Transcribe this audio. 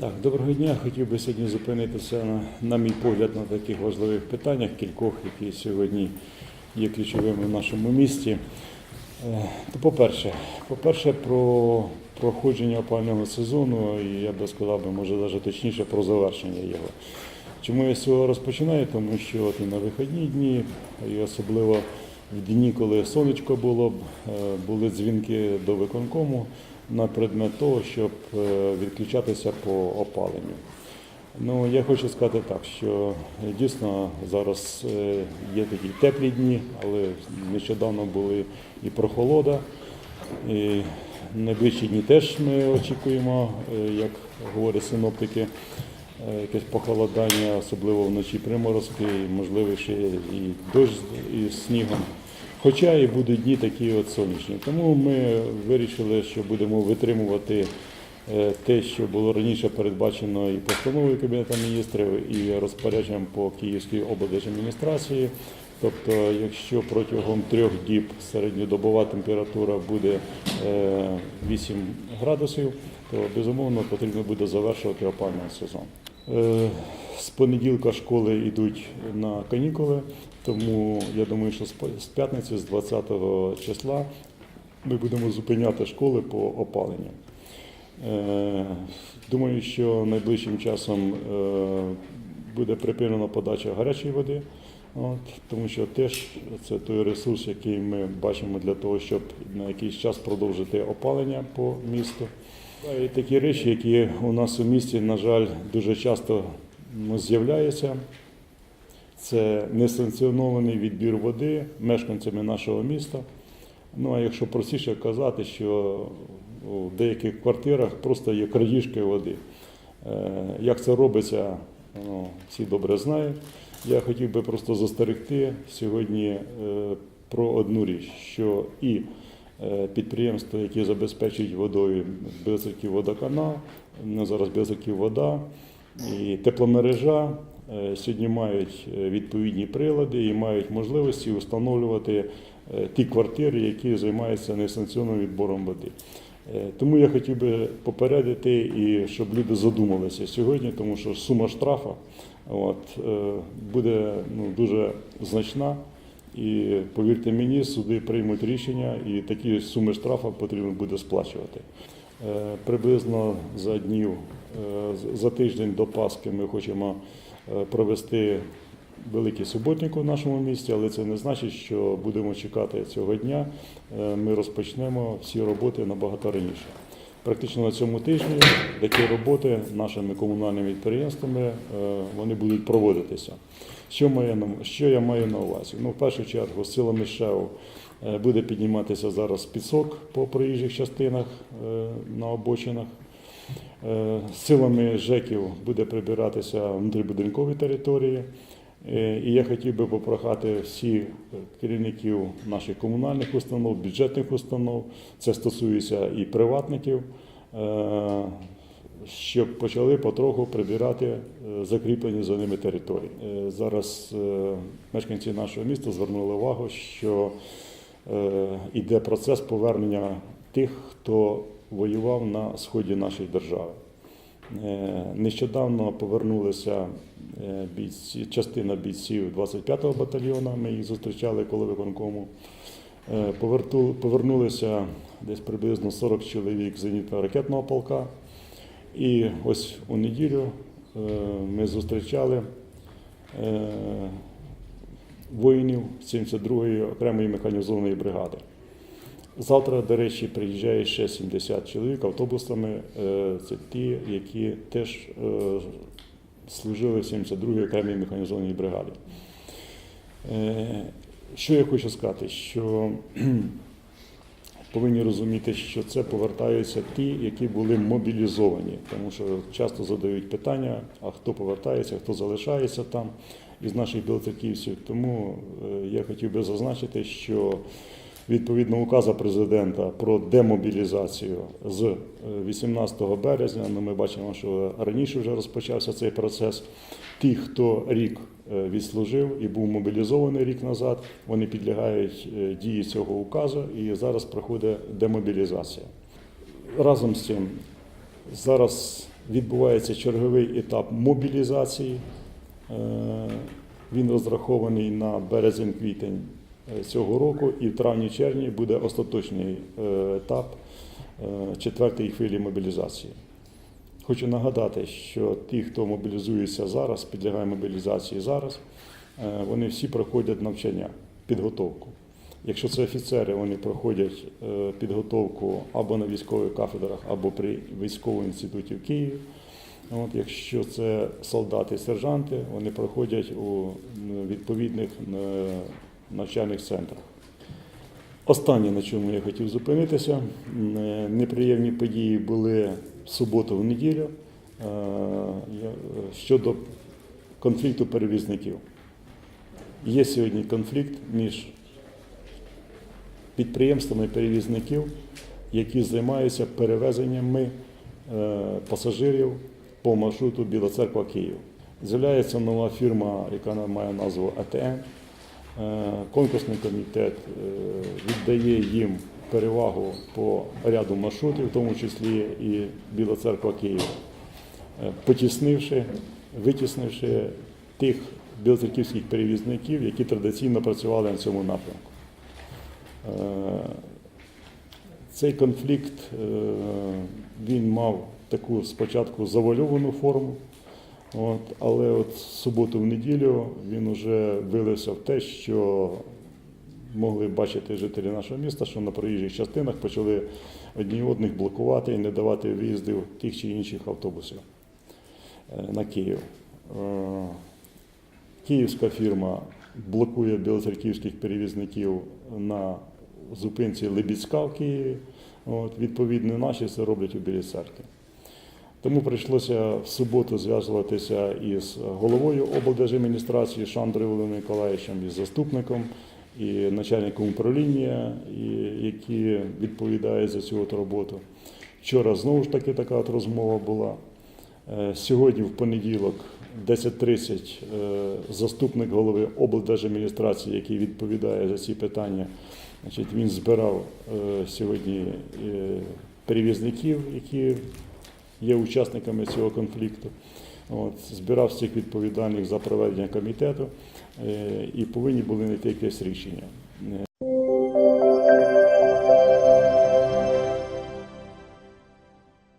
Так, доброго дня. Хотів би сьогодні зупинитися на, на мій погляд на таких важливих питаннях, кількох, які сьогодні є ключовими в нашому місті. Е, То, по-перше, по-перше, про проходження опального сезону, і я би сказав, може навіть точніше про завершення його. Чому я з цього розпочинаю? Тому що от і на вихідні дні, і особливо в дні, коли сонечко було, е, були дзвінки до виконкому на предмет того, щоб е, відключатися по опаленню. Ну, я хочу сказати так, що дійсно зараз е, є такі теплі дні, але нещодавно були і прохолода. І найближчі дні теж ми очікуємо, як говорять синоптики, якесь похолодання, особливо вночі приморозки, можливо ще і дощ із снігом. Хоча і будуть дні такі от сонячні. Тому ми вирішили, що будемо витримувати е, те, що було раніше передбачено і постановою Кабінету міністрів, і розпорядженням по Київській облдержадміністрації. Тобто, якщо протягом трьох діб середньодобова температура буде е, 8 градусів, то безумовно потрібно буде завершувати опальний сезон. Е, З понеділка школи йдуть на канікули, тому я думаю, що з п'ятниці, з 20 числа, ми будемо зупиняти школи по опаленню. Е, Думаю, що найближчим часом е, буде припинена подача гарячої води, от, тому що теж це той ресурс, який ми бачимо для того, щоб на якийсь час продовжити опалення по місту. І такі речі, які у нас у місті, на жаль, дуже часто з'являються. Це несанкціонований відбір води мешканцями нашого міста. Ну а якщо простіше казати, що у деяких квартирах просто є крадіжки води. Е, Як це робиться, ну, всі добре знають. Я хотів би просто застерегти сьогодні е, про одну річ, що і підприємства, які забезпечують водою Білоцерків водоканал, ну, зараз Білоцерків вода і тепломережа е, сьогодні мають е, відповідні прилади і мають можливості встановлювати е, ті квартири, які займаються несанкціонованим відбором води. Е, Тому я хотів би попередити і щоб люди задумалися сьогодні, тому що сума штрафа от, е, буде ну, дуже значна. І повірте мені, суди приймуть рішення, і такі суми штрафу потрібно буде сплачувати. Е, Приблизно за днів, е, за тиждень до Пасхи ми хочемо е, провести великий суботник у нашому місті, але це не значить, що будемо чекати цього дня. Ми розпочнемо всі роботи набагато раніше. Практично на цьому тижні такі роботи нашими комунальними підприємствами е, вони будуть проводитися. Що, маю що я маю на увазі? Ну, в першу чергу, силами ШЕО буде підніматися зараз пісок по проїжджих частинах е, на обочинах. Е, Силами ЖЕКів буде прибиратися внутрібудинкові території. Е, І я хотів би попрохати всіх керівників наших комунальних установ, бюджетних установ, це стосується і приватників, е, щоб почали потроху прибирати е, закріплені за ними території. Е, Зараз е, мешканці нашого міста звернули увагу, що е, йде процес повернення тих, хто воював на сході нашої держави. Е, Нещодавно повернулися е, бійці, частина бійців 25-го батальйону, ми їх зустрічали коло виконкому. Е, Повернулися десь приблизно 40 чоловік зенітно-ракетного полка. І ось у неділю ми зустрічали воїнів 72-ї окремої механізованої бригади. Завтра, до речі, приїжджає ще 70 чоловік автобусами. Е, Це ті, які теж е, служили в 72-й окремій механізованій бригаді. Е, Що я хочу сказати? Що повинні розуміти, що це повертаються ті, які були мобілізовані, тому що часто задають питання, а хто повертається, хто залишається там із наших білоцерківців. Тому я хотів би зазначити, що відповідно указа президента про демобілізацію з е, 18 березня. Ну, ми бачимо, що раніше вже розпочався цей процес. Ті, хто рік е, відслужив і був мобілізований рік назад, вони підлягають е, дії цього указу, і зараз проходить демобілізація. Разом з цим зараз відбувається черговий етап мобілізації. Е, Він розрахований на березень-квітень е, цього року, і в травні-червні буде остаточний е, етап е, четвертої хвилі мобілізації. Хочу нагадати, що ті, хто мобілізується зараз, підлягає мобілізації зараз, е, вони всі проходять навчання, підготовку. Якщо це офіцери, вони проходять е, підготовку або на військових кафедрах, або при військовому інституті в Києві. От, якщо це солдати сержанти, вони проходять у відповідних е, навчальних центрах. Останнє, на чому я хотів зупинитися, е, неприємні події були в суботу в неділю е, е, щодо конфлікту перевізників. Є сьогодні конфлікт між підприємствами перевізників, які займаються перевезеннями пасажирів по маршруту Біла Церква Київ. З'являється нова фірма, яка має назву АТМ. Е, Конкурсний комітет е, віддає їм перевагу по ряду маршрутів, в тому числі і Біла Церква Київ, Е, потіснивши, витіснивши тих білоцерківських перевізників, які традиційно працювали на цьому напрямку. Цей конфлікт він мав таку спочатку завальовану форму, от, але от суботу в неділю він вже вилився в те, що могли бачити жителі нашого міста, що на проїжджих частинах почали одні одних блокувати і не давати виїздів тих чи інших автобусів е, на Київ. Е, Київська фірма блокує білоцерківських перевізників на зупинці Лебідська в Києві. От, відповідно, наші це роблять у Білій церкві. Тому прийшлося в суботу зв'язуватися із головою облдержадміністрації Шандрою Володимиром Миколаївичем, із заступником і начальником управління, які відповідають за цю от роботу. Вчора знову ж таки така от розмова була. Е, Сьогодні, в понеділок, 10.30, е, заступник голови облдержадміністрації, який відповідає за ці питання, значить, він збирав е, сьогодні перевізників, які є учасниками цього конфлікту. От, збирав всіх відповідальних за проведення комітету е, і повинні були знайти якесь рішення.